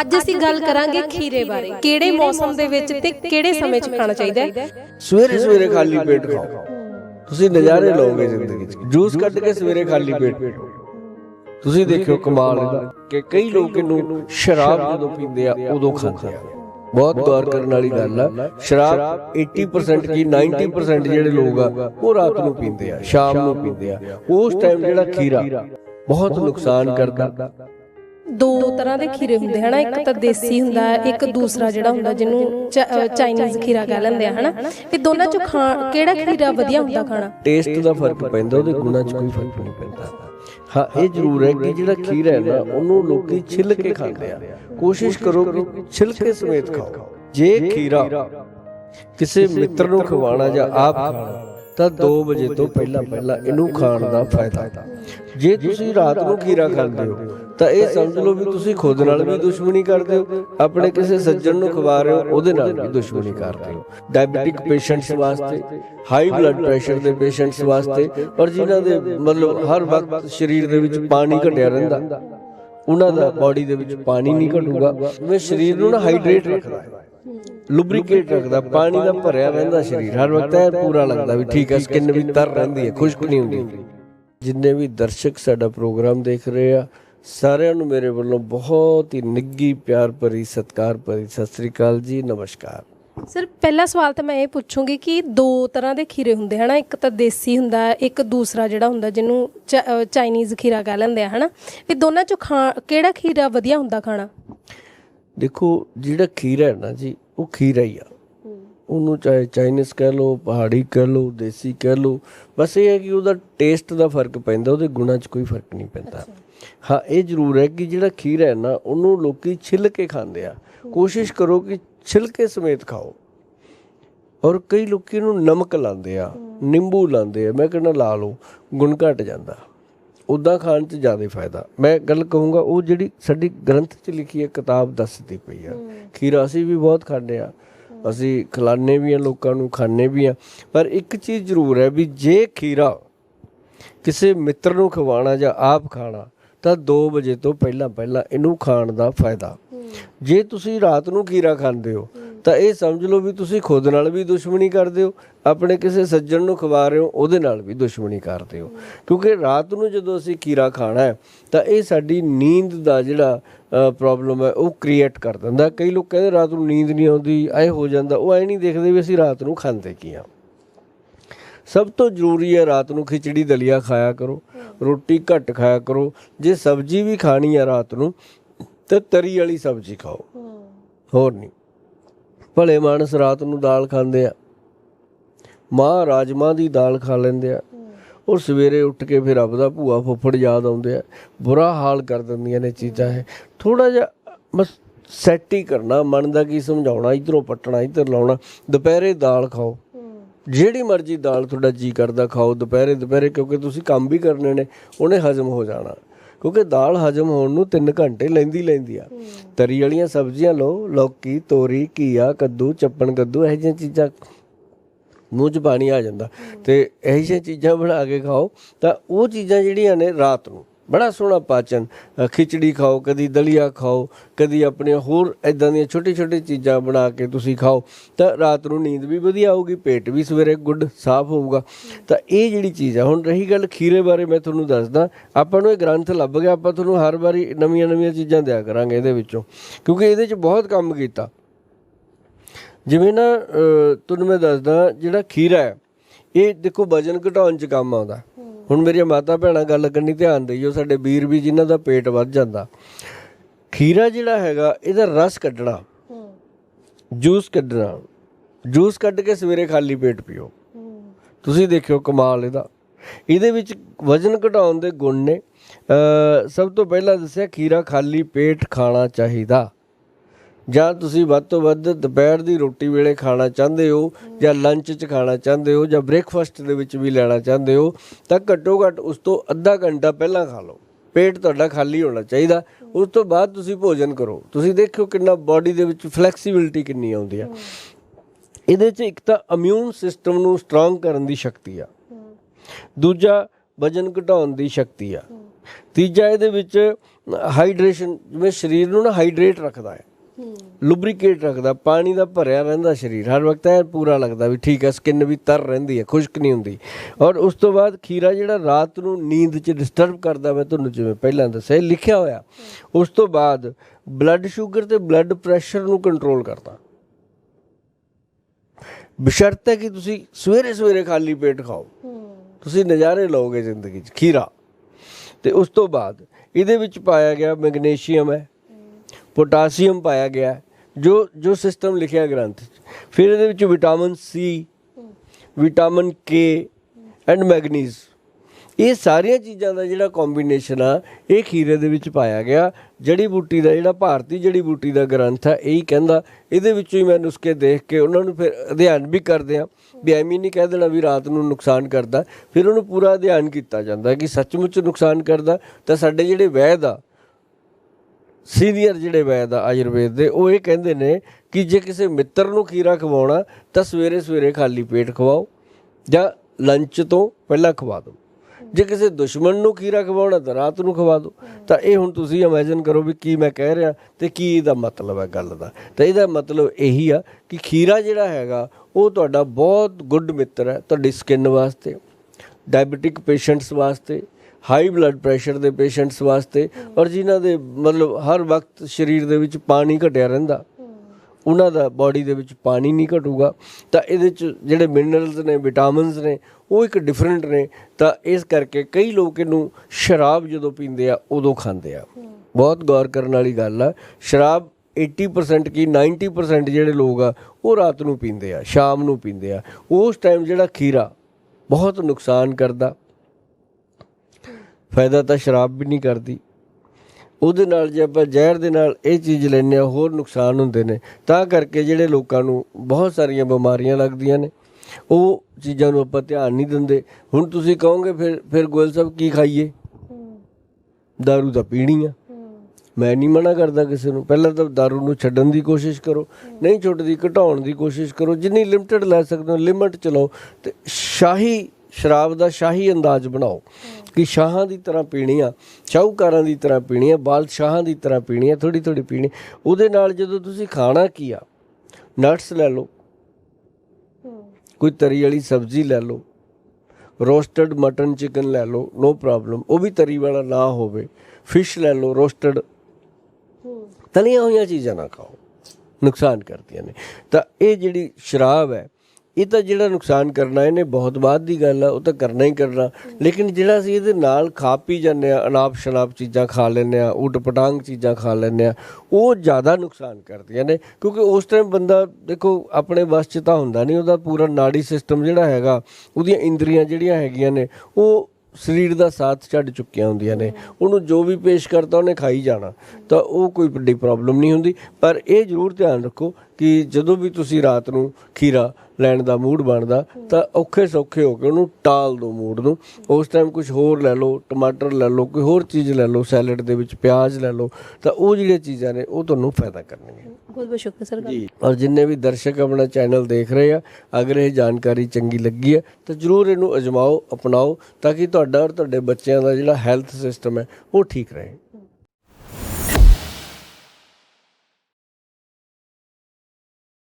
ਅੱਜ ਅਸੀਂ ਗੱਲ ਕਰਾਂਗੇ ਖੀਰੇ ਬਾਰੇ। ਕਿਹੜੇ ਮੌਸਮ ਦੇ ਵਿੱਚ ਤੇ ਕਿਹੜੇ ਸਮੇਂ 'ਚ ਖਾਣਾ ਚਾਹੀਦਾ ਹੈ? ਸਵੇਰੇ ਸਵੇਰੇ ਖਾਲੀ ਪੇਟ ਖਾਓ। ਤੁਸੀਂ ਨਜ਼ਾਰੇ ਲਓਗੇ ਜ਼ਿੰਦਗੀ 'ਚ। ਜੂਸ ਕੱਢ ਕੇ ਸਵੇਰੇ ਖਾਲੀ ਪੇਟ। ਪੀਓ ਤੁਸੀਂ ਦੇਖਿਓ ਕਮਾਲ ਇਹਦਾ। ਕਿ ਕਈ ਲੋਕ ਇਹਨੂੰ ਸ਼ਰਾਬ ਜਦੋਂ ਪੀਂਦੇ ਆ ਉਦੋਂ ਖਾਂਦੇ ਆ। ਬਹੁਤ ਗੌਰ ਕਰਨ ਵਾਲੀ ਗੱਲ ਆ। ਸ਼ਰਾਬ 80% ਕੀ 90% ਜਿਹੜੇ ਲੋਕ ਆ ਉਹ ਰਾਤ ਨੂੰ ਪੀਂਦੇ ਆ ਸ਼ਾਮ ਨੂੰ ਪੀਂਦੇ ਆ। ਉਸ ਟਾਈਮ ਜਿਹੜਾ ਖੀਰਾ ਬਹੁਤ ਨੁਕਸਾਨ ਕਰਦਾ। ਦੋ ਤਰ੍ਹਾਂ ਦੇ ਖੀਰੇ ਹੁੰਦੇ ਹਨਾ। ਇੱਕ ਤਾਂ ਦੇਸੀ ਹੁੰਦਾ, ਇੱਕ ਦੂਸਰਾ ਜਿਹੜਾ ਹੁੰਦਾ ਜਿਹਨੂੰ ਚਾਈਨੀਜ਼ ਖੀਰਾ ਕਹਿ ਲੈਂਦੇ ਆ, ਹਨਾ। ਤੇ ਦੋਨਾਂ ਚੋਂ ਕਿਹੜਾ ਖੀਰਾ ਵਧੀਆ ਹੁੰਦਾ ਖਾਣਾ? ਟੇਸਟ ਦਾ ਫ਼ਰਕ ਪੈਂਦਾ, ਉਹਦੇ ਗੁਣਾਂ 'ਚ ਕੋਈ ਫ਼ਰਕ ਨਹੀਂ ਪੈਂਦਾ। ਹਾਂ, ਇਹ ਜ਼ਰੂਰ ਹੈ ਕਿ ਜਿਹੜਾ ਖੀਰਾ ਹੈ ਨਾ, ਉਹਨੂੰ ਲੋਕੀ ਛਿੱਲ ਕੇ ਖਾਂਦੇ ਆ। ਕੋਸ਼ਿਸ਼ ਕਰੋ ਕਿ ਛਿਲਕੇ ਸਮੇਤ ਖਾਓ। ਜੇ ਖੀਰਾ ਕਿਸੇ ਮਿੱਤਰ ਨੂੰ ਖਵਾਉਣਾ ਜਾਂ ਆਪ ਖਾਣਾ, ਤਾਂ 2 ਵਜੇ ਤੋਂ ਪਹਿਲਾਂ ਪਹਿਲਾਂ ਇਹਨੂੰ ਖਾਣ ਦਾ ਫਾਇਦਾ। ਜੇ ਤੁਸੀਂ ਰਾਤ ਨੂੰ ਖੀਰਾ ਖਾਂਦੇ ਹੋ ਤਾਂ ਇਹ ਸਮਝ ਲਓ ਵੀ ਤੁਸੀਂ ਖੁਦ ਨਾਲ ਵੀ ਦੁਸ਼ਮਣੀ ਕਰਦੇ ਹੋ ਆਪਣੇ ਕਿਸੇ ਸੱਜਣ ਨੂੰ ਖਵਾ ਰਹੇ ਹੋ ਉਹਦੇ ਨਾਲ ਵੀ ਦੁਸ਼ਮਣੀ ਕਰਦੇ ਹੋ। ਡਾਇਬੀਟਿਕ ਪੇਸ਼ੈਂਟਸ ਵਾਸਤੇ ਹਾਈ ਬਲੱਡ ਪ੍ਰੈਸ਼ਰ ਦੇ ਪੇਸ਼ੈਂਟਸ ਵਾਸਤੇ ਔਰ ਜਿਨ੍ਹਾਂ ਦੇ ਮਤਲਬ ਹਰ ਵਕਤ ਸਰੀਰ ਦੇ ਵਿੱਚ ਪਾਣੀ ਘਟਿਆ ਰਹਿੰਦਾ ਉਹਨਾਂ ਦਾ ਬਾਡੀ ਦੇ ਵਿੱਚ ਪਾਣੀ ਨਹੀਂ ਘਟੂਗਾ। ਜਿਵੇਂ ਸਰੀਰ ਨੂੰ ਨਾ ਹਾਈਡਰੇਟ ਰੱਖਦਾ ਹੈ। ਲੁਬਰੀਕੇਟ ਰੱਖਦਾ ਪਾਣੀ ਦਾ ਭਰਿਆ ਰਹਿੰਦਾ ਸਰੀਰ। ਹਰ ਵਕਤ ਇਹ ਪੂਰਾ ਲੱਗਦਾ ਵੀ ਠੀਕ ਹੈ ਸਕਿਨ ਵੀ ਤਰ ਰਹਿੰਦੀ ਹੈ ਖੁਸ਼ਕ ਨਹੀਂ ਹੁੰਦੀ। ਜਿੰਨੇ ਵੀ ਦਰਸ਼ਕ ਸਾਡਾ ਪ੍ਰੋਗਰਾਮ ਦੇਖ ਰਹੇ ਆ ਸਾਰਿਆਂ ਨੂੰ ਮੇਰੇ ਵੱਲੋਂ ਬਹੁਤ ਹੀ ਨਿੱਗੀ ਪਿਆਰ ਭਰੀ ਸਤਿਕਾਰ ਭਰੀ ਸਤਿ ਸ੍ਰੀ ਅਕਾਲ ਜੀ ਨਮਸਕਾਰ। ਸਰ ਪਹਿਲਾ ਸਵਾਲ ਤਾਂ ਮੈਂ ਇਹ ਪੁੱਛੂੰਗੀ ਕਿ ਦੋ ਤਰ੍ਹਾਂ ਦੇ ਖੀਰੇ ਹੁੰਦੇ ਹਨਾ? ਇੱਕ ਤਾਂ ਦੇਸੀ ਹੁੰਦਾ ਇੱਕ ਦੂਸਰਾ ਜਿਹੜਾ ਹੁੰਦਾ ਜਿਹਨੂੰ ਚਾਈਨੀਜ਼ ਖੀਰਾ ਕਹਿ ਲੈਂਦੇ ਆ ਹਨਾ? ਤੇ ਦੋਨਾਂ ਚੋਂ ਕਿਹੜਾ ਖੀਰਾ ਵਧੀਆ ਹੁੰਦਾ ਖਾਣਾ? ਦੇਖੋ ਜਿਹੜਾ ਖੀਰਾ ਹੈ ਨਾ ਜੀ ਉਹ ਖੀਰਾ ਹੀ ਆ। ਉਹਨੂੰ ਚਾਹੇ ਚਾਈਨੀਜ਼ ਕਹਿ ਲਓ ਪਹਾੜੀ ਕਹਿ ਲਓ ਦੇਸੀ ਕਹਿ ਲਓ ਬਸ ਇਹ ਹੈ ਕਿ ਉਹਦਾ ਟੇਸਟ ਦਾ ਫ਼ਰਕ ਪੈਂਦਾ ਉਹਦੇ ਗੁਣਾਂ 'ਚ ਕੋਈ ਫ਼ਰਕ ਨਹੀਂ ਪੈਂਦਾ। ਹਾਂ ਇਹ ਜ਼ਰੂਰ ਹੈ ਕਿ ਜਿਹੜਾ ਖੀਰਾ ਹੈ ਨਾ ਉਹਨੂੰ ਲੋਕੀ ਛਿੱਲ ਕੇ ਖਾਂਦੇ ਆ। ਕੋਸ਼ਿਸ਼ ਕਰੋ ਕਿ ਛਿਲਕੇ ਸਮੇਤ ਖਾਓ। ਔਰ ਕਈ ਲੋਕੀ ਇਹਨੂੰ ਨਮਕ ਲਾਉਂਦੇ ਆ ਨਿੰਬੂ ਲਾਉਂਦੇ ਆ ਮੈਂ ਕਹਿੰਦਾ ਲਾ ਲਓ ਗੁਣ ਘਟ ਜਾਂਦਾ। ਉਦਾਂ ਖਾਣ 'ਚ ਜ਼ਿਆਦਾ ਫਾਇਦਾ। ਮੈਂ ਗੱਲ ਕਹੂੰਗਾ ਉਹ ਜਿਹੜੀ ਸਾਡੀ ਗ੍ਰੰਥ 'ਚ ਲਿਖੀ ਹੈ ਕਿਤਾਬ ਦੱਸਦੀ ਪਈ ਆ। ਖੀਰਾ ਅਸੀਂ ਵੀ ਬਹੁਤ ਖਾਂਦੇ ਆ। ਅਸੀਂ ਖਿਲਾਉਂਦੇ ਵੀ ਆ ਲੋਕਾਂ ਨੂੰ ਖਾਂਦੇ ਵੀ ਆ। ਪਰ ਇੱਕ ਚੀਜ਼ ਜ਼ਰੂਰ ਹੈ ਵੀ ਜੇ ਖੀਰਾ ਕਿਸੇ ਮਿੱਤਰ ਨੂੰ ਖਵਾਉਣਾ ਜਾਂ ਆਪ ਖਾਣਾ ਤਾਂ 2 ਵਜੇ ਤੋਂ ਪਹਿਲਾਂ ਪਹਿਲਾਂ ਇਹਨੂੰ ਖਾਣ ਦਾ ਫਾਇਦਾ। ਜੇ ਤੁਸੀਂ ਰਾਤ ਨੂੰ ਖੀਰਾ ਖਾਂਦੇ ਹੋ ਤਾਂ ਇਹ ਸਮਝ ਲਓ ਵੀ ਤੁਸੀਂ ਖੁਦ ਨਾਲ ਵੀ ਦੁਸ਼ਮਣੀ ਕਰਦੇ ਹੋ ਆਪਣੇ ਕਿਸੇ ਸੱਜਣ ਨੂੰ ਖਵਾ ਰਹੇ ਹੋ ਉਹਦੇ ਨਾਲ ਵੀ ਦੁਸ਼ਮਣੀ ਕਰਦੇ ਹੋ। ਕਿਉਂਕਿ ਰਾਤ ਨੂੰ ਜਦੋਂ ਅਸੀਂ ਖੀਰਾ ਖਾਣਾ ਹੈ ਤਾਂ ਇਹ ਸਾਡੀ ਨੀਂਦ ਦਾ ਜਿਹੜਾ ਪ੍ਰੋਬਲਮ ਹੈ ਉਹ ਕ੍ਰੀਏਟ ਕਰ ਦਿੰਦਾ। ਕਈ ਲੋਕ ਕਹਿੰਦੇ ਰਾਤ ਨੂੰ ਨੀਂਦ ਨਹੀਂ ਆਉਂਦੀ ਐ ਹੋ ਜਾਂਦਾ। ਉਹ ਐ ਨਹੀਂ ਦੇਖਦੇ ਵੀ ਅਸੀਂ ਰਾਤ ਨੂੰ ਖਾਂਦੇ ਕੀ ਆ। ਸਭ ਤੋਂ ਜ਼ਰੂਰੀ ਹੈ ਰਾਤ ਨੂੰ ਖਿਚੜੀ ਦਲੀਆ ਖਾਇਆ ਕਰੋ ਰੋਟੀ ਘੱਟ ਖਾਇਆ ਕਰੋ। ਜੇ ਸਬਜ਼ੀ ਵੀ ਖਾਣੀ ਹੈ ਰਾਤ ਨੂੰ ਤੇ ਤਰੀ ਵਾਲੀ ਸਬਜ਼ੀ ਖਾਓ। ਹੋਰ ਨਹੀਂ। ਭਲੇ ਮਾਨਸ ਰਾਤ ਨੂੰ ਦਾਲ ਖਾਂਦੇ ਆ। ਮਾਂ ਰਾਜਮਾਂ ਦੀ ਦਾਲ ਖਾ ਲੈਂਦੇ ਆ। ਔਰ ਸਵੇਰੇ ਉੱਠ ਕੇ ਫਿਰ ਰੱਬ ਦਾ ਭੂਆ ਫੁੱਫੜ ਯਾਦ ਆਉਂਦੇ ਆ। ਬੁਰਾ ਹਾਲ ਕਰ ਦਿੰਦੀਆਂ ਨੇ ਚੀਜ਼ਾਂ ਇਹ। ਥੋੜਾ ਜਿਹਾ ਬਸ ਸੈੱਟ ਹੀ ਕਰਨਾ, ਮਨ ਦਾ ਕੀ ਸਮਝਾਉਣਾ, ਇਧਰੋਂ ਪੱਟਣਾ, ਇਧਰ ਲਾਉਣਾ। ਦੁਪਹਿਰੇ ਦਾਲ ਖਾਓ। ਜਿਹੜੀ ਮਰਜ਼ੀ ਦਾਲ ਤੁਹਾਡਾ ਜੀ ਕਰਦਾ, ਖਾਓ। ਦੁਪਹਿਰੇ ਦੁਪਹਿਰੇ ਕਿਉਂਕਿ ਤੁਸੀਂ ਕੰਮ ਵੀ ਕਰਨੇ ਨੇ, ਉਹਨੇ ਹਜਮ ਹੋ ਜਾਣਾ। ਕਿਉਂਕਿ ਦਾਲ ਹਜਮ ਹੋਣ ਨੂੰ 3 ਘੰਟੇ ਲੈਂਦੀ ਲੈਂਦੀ ਆ। ਤਰੀ ਵਾਲੀਆਂ ਸਬਜ਼ੀਆਂ ਲਓ, ਲੌਕੀ, ਤੋਰੀ, ਘੀਆ, ਕੱਦੂ, ਚੱਪਣ ਕੱਦੂ, ਇਹੋ ਜਿਹੀਆਂ ਚੀਜ਼ਾਂ ਮੂੰਹ 'ਚ ਪਾਣੀ ਆ ਜਾਂਦਾ। ਤੇ ਇਹੋ ਜਿਹੀਆਂ ਚੀਜ਼ਾਂ ਬਣਾ ਕੇ ਖਾਓ ਤਾਂ ਉਹ ਚੀਜ਼ਾਂ ਜਿਹੜੀਆਂ ਨੇ ਰਾਤ ਨੂੰ ਬੜਾ ਸੋਹਣਾ ਪਾਚਨ ਖਿਚੜੀ ਖਾਓ, ਕਦੀ ਦਲੀਆ ਖਾਓ, ਕਦੀ ਆਪਣੇ ਹੋਰ ਇਦਾਂ ਦੀਆਂ ਛੋਟੀ ਛੋਟੀ ਚੀਜ਼ਾਂ ਬਣਾ ਕੇ ਤੁਸੀਂ ਖਾਓ, ਤਾਂ ਰਾਤ ਨੂੰ ਨੀਂਦ ਵੀ ਵਧੀਆ ਆਊਗੀ, ਪੇਟ ਵੀ ਸਵੇਰੇ ਗੁੱਡ, ਸਾਫ਼ ਹੋਊਗਾ। ਤਾਂ ਇਹ ਜਿਹੜੀ ਚੀਜ਼ ਆ, ਹੁਣ ਰਹੀ ਗੱਲ ਖੀਰੇ ਬਾਰੇ ਮੈਂ ਤੁਹਾਨੂੰ ਦੱਸਦਾ, ਆਪਾਂ ਨੂੰ ਇਹ ਗ੍ਰੰਥ ਲੱਭ ਗਿਆ, ਆਪਾਂ ਤੁਹਾਨੂੰ ਹਰ ਵਾਰੀ ਨਵੀਆਂ ਨਵੀਆਂ ਚੀਜ਼ਾਂ ਦਿਆ ਕਰਾਂਗੇ ਇਹਦੇ ਵਿੱਚੋਂ, ਕਿਉਂਕਿ ਇਹਦੇ 'ਚ ਬਹੁਤ ਕੰਮ ਕੀਤਾ। ਜਿਵੇਂ ਨਾ ਤੁਹਾਨੂੰ ਮੈਂ ਦੱਸਦਾ, ਜਿਹੜਾ ਖੀਰਾ ਹੈ, ਇਹ ਦੇਖੋ ਵਜਨ ਘਟਾਉਣ 'ਚ ਕੰਮ ਆਉਂਦਾ। ਹੁਣ ਮੇਰੀਆਂ ਮਾਤਾ ਭੈਣਾਂ ਗੱਲ ਕਰਨੀ ਧਿਆਨ ਦੇਈਓ, ਸਾਡੇ ਵੀਰ ਵੀ ਜਿਨ੍ਹਾਂ ਦਾ ਪੇਟ ਵੱਧ ਜਾਂਦਾ। ਖੀਰਾ ਜਿਹੜਾ ਹੈਗਾ, ਇਹਦਾ ਰਸ ਕੱਢਣਾ, ਜੂਸ ਕੱਢਣਾ, ਜੂਸ ਕੱਢ ਕੇ ਸਵੇਰੇ ਖਾਲੀ ਪੇਟ ਪੀਓ। ਤੁਸੀਂ ਦੇਖਿਓ ਕਮਾਲ ਇਹਦਾ। ਇਹਦੇ ਵਿੱਚ ਵਜਨ ਘਟਾਉਣ ਦੇ ਗੁਣ ਨੇ। ਸਭ ਤੋਂ ਪਹਿਲਾਂ ਦੱਸਿਆ, ਖੀਰਾ ਖਾਲੀ ਪੇਟ ਖਾਣਾ ਚਾਹੀਦਾ। ਜਾਂ ਤੁਸੀਂ ਵੱਧ ਤੋਂ ਵੱਧ ਦੁਪਹਿਰ ਦੀ ਰੋਟੀ ਵੇਲੇ ਖਾਣਾ ਚਾਹੁੰਦੇ ਹੋ ਜਾਂ ਲੰਚ 'ਚ ਖਾਣਾ ਚਾਹੁੰਦੇ ਹੋ ਜਾਂ ਬ੍ਰੇਕਫਾਸਟ ਦੇ ਵਿੱਚ ਵੀ ਲੈਣਾ ਚਾਹੁੰਦੇ ਹੋ, ਤਾਂ ਘੱਟੋ ਘੱਟ ਉਸ ਤੋਂ ਅੱਧਾ ਘੰਟਾ ਪਹਿਲਾਂ ਖਾ ਲਓ। ਪੇਟ ਤੁਹਾਡਾ ਖਾਲੀ ਹੋਣਾ ਚਾਹੀਦਾ। ਉਸ ਤੋਂ ਬਾਅਦ ਤੁਸੀਂ ਭੋਜਨ ਕਰੋ। ਤੁਸੀਂ ਦੇਖਿਓ ਕਿੰਨਾ ਬਾਡੀ ਦੇ ਵਿੱਚ ਫਲੈਕਸੀਬਿਲਟੀ ਕਿੰਨੀ ਆਉਂਦੀ ਆ। ਇਹਦੇ 'ਚ ਇੱਕ ਤਾਂ ਇਮਿਊਨ ਸਿਸਟਮ ਨੂੰ ਸਟਰੋਂਗ ਕਰਨ ਦੀ ਸ਼ਕਤੀ ਆ। ਦੂਜਾ ਵਜਨ ਘਟਾਉਣ ਦੀ ਸ਼ਕਤੀ ਆ। ਤੀਜਾ ਇਹਦੇ ਵਿੱਚ ਹਾਈਡਰੇਸ਼ਨ ਜਿਵੇਂ ਸਰੀਰ ਨੂੰ ਨਾ ਹਾਈਡਰੇਟ ਰੱਖਦਾ ਹੈ। ਲੁਬਰੀਕੇਟ ਰੱਖਦਾ, ਪਾਣੀ ਦਾ ਭਰਿਆ ਰਹਿੰਦਾ ਸਰੀਰ। ਹਰ ਵਕਤ ਐ ਪੂਰਾ ਲੱਗਦਾ ਵੀ ਠੀਕ ਹੈ ਸਕਿਨ ਵੀ ਤਰ ਰਹਿੰਦੀ ਹੈ, ਖੁਸ਼ਕ ਨਹੀਂ ਹੁੰਦੀ। ਔਰ ਉਸ ਤੋਂ ਬਾਅਦ ਖੀਰਾ ਜਿਹੜਾ ਰਾਤ ਨੂੰ ਨੀਂਦ 'ਚ ਡਿਸਟਰਬ ਕਰਦਾ, ਮੈਂ ਤੁਹਾਨੂੰ ਜਿਵੇਂ ਪਹਿਲਾਂ ਦੱਸਿਆ ਲਿਖਿਆ ਹੋਇਆ। ਉਸ ਤੋਂ ਬਾਅਦ ਬਲੱਡ ਸ਼ੂਗਰ ਤੇ ਬਲੱਡ ਪ੍ਰੈਸ਼ਰ ਨੂੰ ਕੰਟਰੋਲ ਕਰਦਾ। ਬਸ਼ਰਤ ਹੈ ਕਿ ਤੁਸੀਂ ਸਵੇਰੇ ਸਵੇਰੇ ਖਾਲੀ ਪੇਟ ਖਾਓ। ਤੁਸੀਂ ਨਜ਼ਾਰੇ ਲਓਗੇ ਜ਼ਿੰਦਗੀ 'ਚ, ਖੀਰਾ। ਤੇ ਉਸ ਤੋਂ ਬਾਅਦ ਇਹਦੇ ਵਿੱਚ ਪਾਇਆ ਗਿਆ ਮੈਗਨੀਸ਼ੀਅਮ ਹੈ। ਪੋਟਾਸ਼ੀਅਮ ਪਾਇਆ ਗਿਆ, ਜੋ ਜੋ ਸਿਸਟਮ ਲਿਖਿਆ ਗ੍ਰੰਥ 'ਚ। ਫਿਰ ਇਹਦੇ ਵਿੱਚ vitamin C vitamin K and manganese ਇਹ ਸਾਰੀਆਂ ਚੀਜ਼ਾਂ ਦਾ ਜਿਹੜਾ ਕੰਬੀਨੇਸ਼ਨ ਆ, ਇਹ ਖੀਰੇ ਦੇ ਵਿੱਚ ਪਾਇਆ ਗਿਆ। ਜੜੀ ਬੂਟੀ ਦਾ ਜਿਹੜਾ ਭਾਰਤੀ ਜੜੀ ਬੂਟੀ ਦਾ ਗ੍ਰੰਥ ਆ, ਇਹੀ ਕਹਿੰਦਾ। ਇਹਦੇ ਵਿੱਚੋਂ ਹੀ ਮੈਂ ਨੁਸਖੇ ਦੇਖ ਕੇ ਉਹਨਾਂ ਨੂੰ ਫਿਰ ਅਧਿਐਨ ਵੀ ਕਰਦੇ ਆ ਵੀ ਐਵੇਂ ਨਹੀਂ ਕਹਿ ਦੇਣਾ ਵੀ ਰਾਤ ਨੂੰ ਨੁਕਸਾਨ ਕਰਦਾ। ਫਿਰ ਉਹਨੂੰ ਪੂਰਾ ਅਧਿਐਨ ਕੀਤਾ ਜਾਂਦਾ ਕਿ ਸੱਚਮੁੱਚ ਨੁਕਸਾਨ ਕਰਦਾ। ਤਾਂ ਸਾਡੇ ਜਿਹੜੇ ਵੈਦ ਆ ਸੀਨੀਅਰ ਜਿਹੜੇ ਵੈਦ ਆ ਆਯੁਰਵੇਦ ਦੇ, ਉਹ ਇਹ ਕਹਿੰਦੇ ਨੇ ਕਿ ਜੇ ਕਿਸੇ ਮਿੱਤਰ ਨੂੰ ਖੀਰਾ ਖਵਾਉਣਾ ਤਾਂ ਸਵੇਰੇ ਸਵੇਰੇ ਖਾਲੀ ਪੇਟ ਖਵਾਓ ਜਾਂ ਲੰਚ ਤੋਂ ਪਹਿਲਾਂ ਖਵਾ ਦਿਓ। ਜੇ ਕਿਸੇ ਦੁਸ਼ਮਣ ਨੂੰ ਖੀਰਾ ਖਵਾਉਣਾ ਤਾਂ ਰਾਤ ਨੂੰ ਖਵਾ ਦਿਓ। ਤਾਂ ਇਹ ਹੁਣ ਤੁਸੀਂ ਇਮੇਜਿਨ ਕਰੋ ਵੀ ਕੀ ਮੈਂ ਕਹਿ ਰਿਹਾ ਤੇ ਕੀ ਇਹਦਾ ਮਤਲਬ ਹੈ ਗੱਲ ਦਾ। ਤਾਂ ਇਹਦਾ ਮਤਲਬ ਇਹੀ ਆ ਕਿ ਖੀਰਾ ਜਿਹੜਾ ਹੈਗਾ, ਉਹ ਤੁਹਾਡਾ ਬਹੁਤ ਗੁੱਡ ਮਿੱਤਰ ਹੈ ਤੁਹਾਡੀ ਸਕਿਨ ਵਾਸਤੇ ਡਾਇਬੀਟਿਕ ਪੇਸ਼ੈਂਟਸ ਵਾਸਤੇ ਹਾਈ ਬਲੱਡ ਪ੍ਰੈਸ਼ਰ ਦੇ ਪੇਸ਼ੈਂਟਸ ਵਾਸਤੇ ਔਰ ਜਿਨ੍ਹਾਂ ਦੇ ਮਤਲਬ ਹਰ ਵਕਤ ਸਰੀਰ ਦੇ ਵਿੱਚ ਪਾਣੀ ਘਟਿਆ ਰਹਿੰਦਾ, ਉਹਨਾਂ ਦਾ ਬਾਡੀ ਦੇ ਵਿੱਚ ਪਾਣੀ ਨਹੀਂ ਘਟੂਗਾ, ਤਾਂ ਇਹਦੇ ਚ ਜਿਹੜੇ ਮਿਨਰਲਸ ਨੇ ਵਿਟਾਮਿਨਸ ਨੇ, ਉਹ ਇੱਕ ਡਿਫਰੈਂਟ ਨੇ, ਤਾਂ ਇਸ ਕਰਕੇ ਕਈ ਲੋਕ ਇਹਨੂੰ ਸ਼ਰਾਬ ਜਦੋਂ ਪੀਂਦੇ ਆ, ਉਦੋਂ ਖਾਂਦੇ ਆ। ਬਹੁਤ ਗੌਰ ਕਰਨ ਵਾਲੀ ਗੱਲ ਆ, ਸ਼ਰਾਬ 80% ਕੀ 90% ਜਿਹੜੇ ਲੋਕ ਆ, ਉਹ ਰਾਤ ਨੂੰ ਪੀਂਦੇ ਆ, ਸ਼ਾਮ ਨੂੰ ਪੀਂਦੇ ਆ। ਉਸ ਟਾਈਮ ਜਿਹੜਾ ਖੀਰਾ ਬਹੁਤ ਨੁਕਸਾਨ ਕਰਦਾ ਫਾਇਦਾ ਤਾਂ ਸ਼ਰਾਬ ਵੀ ਨਹੀਂ ਕਰਦੀ। ਉਹਦੇ ਨਾਲ ਜੇ ਆਪਾਂ ਜ਼ਹਿਰ ਦੇ ਨਾਲ ਇਹ ਚੀਜ਼ ਲੈਂਦੇ ਆ ਹੋਰ ਨੁਕਸਾਨ ਹੁੰਦੇ ਨੇ। ਤਾਂ ਕਰਕੇ ਜਿਹੜੇ ਲੋਕਾਂ ਨੂੰ ਬਹੁਤ ਸਾਰੀਆਂ ਬਿਮਾਰੀਆਂ ਲੱਗਦੀਆਂ ਨੇ ਉਹ ਚੀਜ਼ਾਂ ਨੂੰ ਆਪਾਂ ਧਿਆਨ ਨਹੀਂ ਦਿੰਦੇ। ਹੁਣ ਤੁਸੀਂ ਕਹੋਗੇ ਫਿਰ ਫਿਰ ਗੋਇਲ ਸਾਹਿਬ ਕੀ ਖਾਈਏ? ਦਾਰੂ ਤਾਂ ਪੀਣੀ ਆ। ਮੈਂ ਨਹੀਂ ਮਨਾ ਕਰਦਾ ਕਿਸੇ ਨੂੰ। ਪਹਿਲਾਂ ਤਾਂ ਦਾਰੂ ਨੂੰ ਛੱਡਣ ਦੀ ਕੋਸ਼ਿਸ਼ ਕਰੋ। ਨਹੀਂ ਛੁੱਟਦੀ ਘਟਾਉਣ ਦੀ ਕੋਸ਼ਿਸ਼ ਕਰੋ। ਜਿੰਨੀ ਲਿਮਟਿਡ ਲੈ ਸਕਦੇ ਹੋ ਲਿਮਟ ਚਲਾਓ। ਤੇ ਸ਼ਾਹੀ ਸ਼ਰਾਬ ਦਾ ਸ਼ਾਹੀ ਅੰਦਾਜ਼ ਬਣਾਓ ਕਿ ਸ਼ਾਹਾਂ ਦੀ ਤਰ੍ਹਾਂ ਪੀਣੀ ਆ ਸ਼ਾਹੂਕਾਰਾਂ ਦੀ ਤਰ੍ਹਾਂ ਪੀਣੀ ਆ ਬਾਦਸ਼ਾਹਾਂ ਦੀ ਤਰ੍ਹਾਂ ਪੀਣੀ ਆ ਥੋੜੀ ਥੋੜੀ ਪੀਣੀ, ਉਹਦੇ ਨਾਲ ਜਦੋਂ ਤੁਸੀਂ ਖਾਣਾ ਕੀ ਆ ਨਟਸ ਲੈ ਲਓ, ਕੋਈ ਤਰੀ ਵਾਲੀ ਸਬਜ਼ੀ ਲੈ ਲਓ ਰੋਸਟਡ ਮਟਨ ਚਿਕਨ ਲੈ ਲਓ ਨੋ ਪ੍ਰੋਬਲਮ ਉਹ ਵੀ ਤਰੀ ਵਾਲਾ ਨਾ ਹੋਵੇ ਫਿਸ਼ ਲੈ ਲਓ ਰੋਸਟਡ ਤਲੀਆਂ ਹੋਈਆਂ ਚੀਜ਼ਾਂ ਨਾ ਖਾਓ, ਨੁਕਸਾਨ ਕਰਦੀਆਂ ਨੇ। ਤਾਂ ਇਹ ਜਿਹੜੀ ਸ਼ਰਾਬ ਹੈ ਇਹ ਤਾਂ ਜਿਹੜਾ ਨੁਕਸਾਨ ਕਰਨਾ, ਇਹਨੇ ਬਹੁਤ ਬਾਅਦ ਦੀ ਗੱਲ ਆ, ਉਹ ਤਾਂ ਕਰਨਾ ਹੀ ਕਰਨਾ। ਲੇਕਿਨ ਜਿਹੜਾ ਅਸੀਂ ਇਹਦੇ ਨਾਲ ਖਾ ਪੀ ਜਾਂਦੇ ਆ, ਅਨਾਪ ਸ਼ਨਾਪ ਚੀਜ਼ਾਂ ਖਾ ਲੈਂਦੇ ਆ ਉਟ ਪਟਾਂਗ ਚੀਜ਼ਾਂ ਖਾ ਲੈਂਦੇ ਆ, ਉਹ ਜ਼ਿਆਦਾ ਨੁਕਸਾਨ ਕਰਦੀਆਂ ਨੇ। ਕਿਉਂਕਿ ਉਸ ਟਾਈਮ ਬੰਦਾ, ਦੇਖੋ, ਆਪਣੇ ਵੱਸ 'ਚ ਤਾਂ ਹੁੰਦਾ ਨਹੀਂ, ਉਹਦਾ ਪੂਰਾ ਨਾੜੀ ਸਿਸਟਮ ਜਿਹੜਾ ਹੈਗਾ, ਉਹਦੀਆਂ ਇੰਦਰੀਆਂ ਜਿਹੜੀਆਂ ਹੈਗੀਆਂ ਨੇ, ਉਹ ਸਰੀਰ ਦਾ ਸਾਥ ਛੱਡ ਚੁੱਕੀਆਂ ਹੁੰਦੀਆਂ ਨੇ। ਉਹਨੂੰ ਜੋ ਵੀ ਪੇਸ਼ ਕਰਤਾ ਉਹਨੇ ਖਾਈ ਜਾਣਾ। ਤਾਂ ਉਹ ਕੋਈ ਵੱਡੀ ਪ੍ਰੋਬਲਮ ਨਹੀਂ ਹੁੰਦੀ। ਪਰ ਇਹ ਜ਼ਰੂਰ ਧਿਆਨ ਰੱਖੋ ਕਿ ਜਦੋਂ ਵੀ ਤੁਸੀਂ ਰਾਤ ਨੂੰ ਖੀਰਾ ਲੈਣ ਦਾ ਮੂਡ ਬਣਦਾ ਤਾਂ ਔਖੇ ਸੌਖੇ ਹੋ ਕੇ ਉਹਨੂੰ ਟਾਲ ਦਿਓ ਮੂਡ ਨੂੰ। ਉਸ ਟਾਈਮ ਕੁਝ ਹੋਰ ਲੈ ਲਓ ਟਮਾਟਰ ਲੈ ਲਓ ਕੋਈ ਹੋਰ ਚੀਜ਼ ਲੈ ਲਓ ਸੈਲਡ ਦੇ ਵਿੱਚ ਪਿਆਜ਼ ਲੈ ਲਓ ਤਾਂ ਉਹ ਜਿਹੜੀਆਂ ਚੀਜ਼ਾਂ ਨੇ ਉਹ ਤੁਹਾਨੂੰ ਫਾਇਦਾ ਕਰਨਗੀਆਂ। ਬਹੁਤ ਬਹੁਤ ਸ਼ੁਕਰ ਸਰ ਜੀ। ਔਰ ਜਿੰਨੇ ਵੀ ਦਰਸ਼ਕ ਆਪਣਾ ਚੈਨਲ ਦੇਖ ਰਹੇ ਆ ਅਗਰ ਇਹ ਜਾਣਕਾਰੀ ਚੰਗੀ ਲੱਗੀ ਹੈ ਤਾਂ ਜਰੂਰ ਇਹਨੂੰ ਅਜਮਾਓ ਅਪਣਾਓ ਤਾਂ ਕਿ ਤੁਹਾਡਾ ਔਰ ਤੁਹਾਡੇ ਬੱਚਿਆਂ ਦਾ ਜਿਹੜਾ ਹੈਲਥ ਸਿਸਟਮ ਹੈ ਉਹ ਠੀਕ ਰਹੇ।